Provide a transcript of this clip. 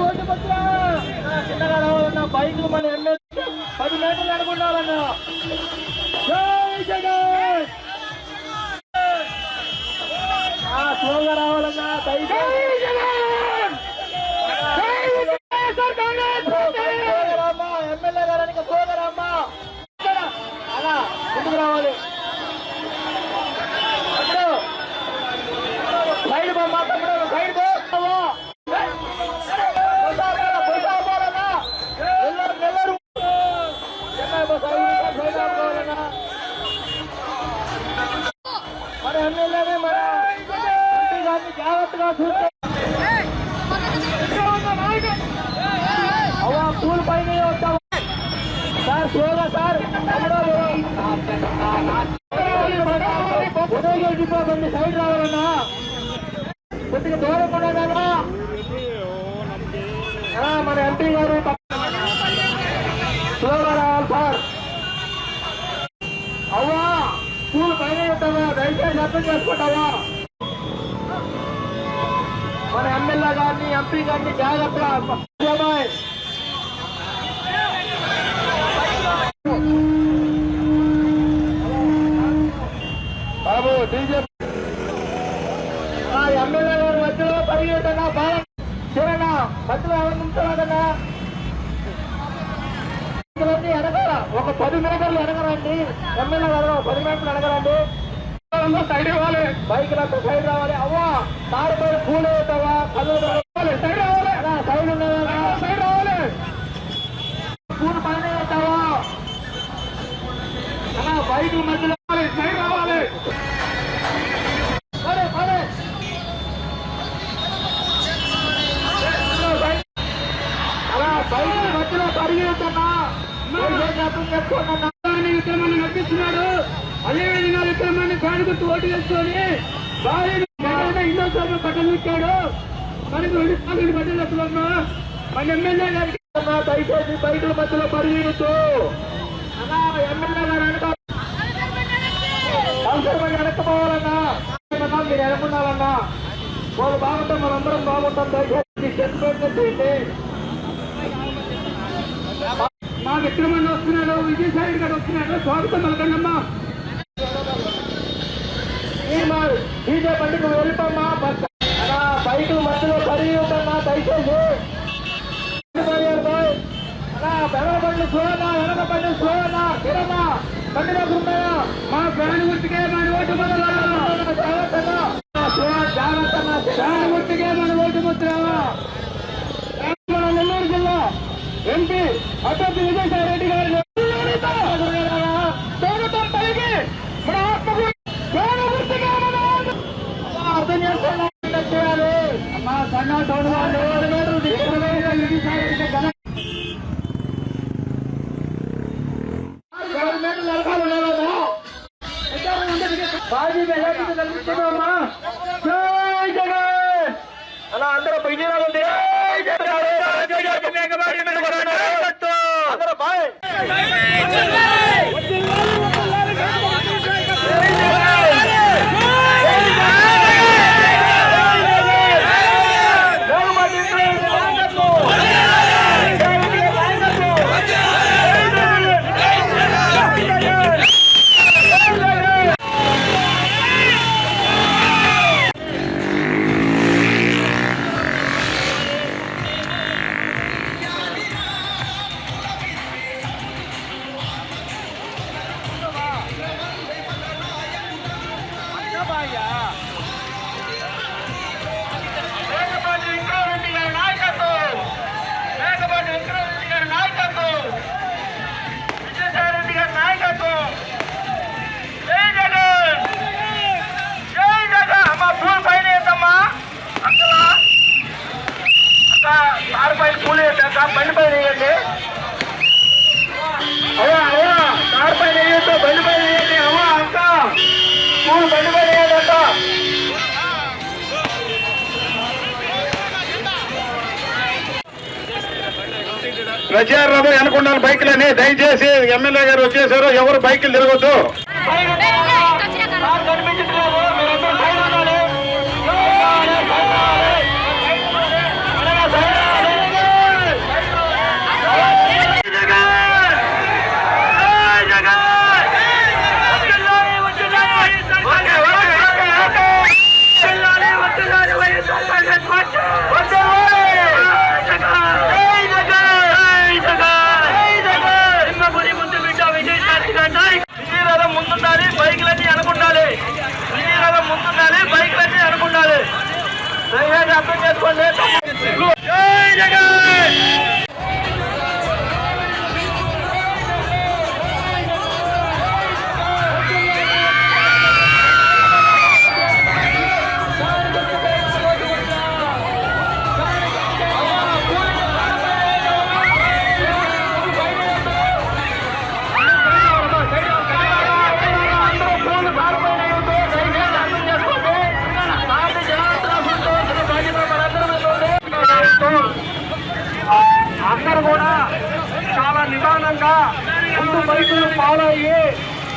Vote పత్ర చిన్నగా రావాలన్న బైకులు మన ఎమ్మెల్యే గారిని చూస్తే అవ్వ పూల్ పైన వస్తాం సార్ స్లోగా సార్. ఉదయగిరిపోకండి సైడ్ రావాలన్నా. కొద్దిగా దూరం ఉండదన్నా మన ఎంపీ గారు స్లోగా రావాలి సార్. అవ్వా స్కూల్ పైన ఉంటావా దయచేసి అర్థం చేసుకుంటావా మన ఎమ్మెల్యే గారిని ఎంపీ గారిని జాగ్రత్తగా బాబు ఆ ఎమ్మెల్యే గారు మధ్యలో పరిగెట్టనా బాగా చూడనా మధ్యలో ఎవరు నుంచున్నాడన్నా ఎనగరా ఒక పది మీటర్లు ఎనగరండి ఎమ్మెల్యే గారు పది మీటర్లు ఎనగరండి సైడ్ ఇవ్వాలి బైక్ అంతా సైడ్ రావాలి అవ్వా కారు పైన పూలు అవుతావా కళ్ళు సైడ్ రావాలి సైడ్ ఉన్నదా సైడ్ రావాలి పూలు పైన అవుతావా అలా బైక్ మధ్యలో సైడ్ రావాలి పడే పడే అలా బైక్ మధ్యలో పరిగెడుతున్నా చెప్పుకున్నా విక్రమాన్ని నడిపిస్తున్నాడు అదేవిధంగా విక్రమాన్ని ఫ్యాన్ గుర్తు ఓటు వేసుకొని భార్యను జగన్ ఇంట్లో బట్టలు ఇచ్చాడు మనకు రెండు సార్లు బట్టలు వస్తున్నా మన ఎమ్మెల్యే గారికి దయచేసి బైకుల మధ్యలో పరిగెడుతూ అన్నా ఎమ్మెల్యే గారు వెనక అవసరమైన వెనకపోవాలన్నా మీరు వెనకున్నారన్నా వాళ్ళు బాగుంటాం మనందరం బాగుంటాం. దయచేసి సెటిల్మెంట్ చేయండి మా విక్రమాన్ని వస్తున్నాడు విజయసాయి గారు వస్తున్నాడు స్వాగతం పలకండమ్మా డీజే బండికి వెళ్ళిపోమ్మా బస్ అన్నా బైకుల మధ్యలో పరిగెడుతున్నా దయచేసి అన్నా వెనక బండి చూడన్నా వెనక బండి చూడన్నా కిరన్నా బండిలో ఉన్నాయా మా ఫ్యాన్ గుర్తుకే మన ఓటు మొదలు ఫ్యాన్ గుర్తుకే మన ఓటు ముద్రావా మన నెల్లూరు జిల్లా ఎంపీ అటోపి విజయసాయి రెడ్డి గారు స్వాగతం పలికి మన ఆత్మకు ఫ్యాన్ గుర్తుకే మన ఓటు అర్థం చేసుకోండి చేయాలి మా సన్న టౌన్ వాళ్ళు విజయసాయి రెడ్డి ఘన గవర్నమెంట్ నరకాలు ఉన్నారా బాజీ మెల్లకి కల్పించమ్మా జై జగన్ అలా అందరూ విజయనగరం ఉంది అందరూ బాయ్ ప్రచారం వెనకుండాలి బైకులని దయచేసి ఎమ్మెల్యే గారు వచ్చేసారు ఎవరు బైకులు తిరగొద్దు. ఎందుకంటే దిగి ముందుండాలి బైక్లన్నీ అనుకుండాలి. దిగి రథం ముందుండాలి బైక్లన్నీ అనుకుండాలి. దయచేసి అర్థం చేసుకోండి. జై అందరూ కూడా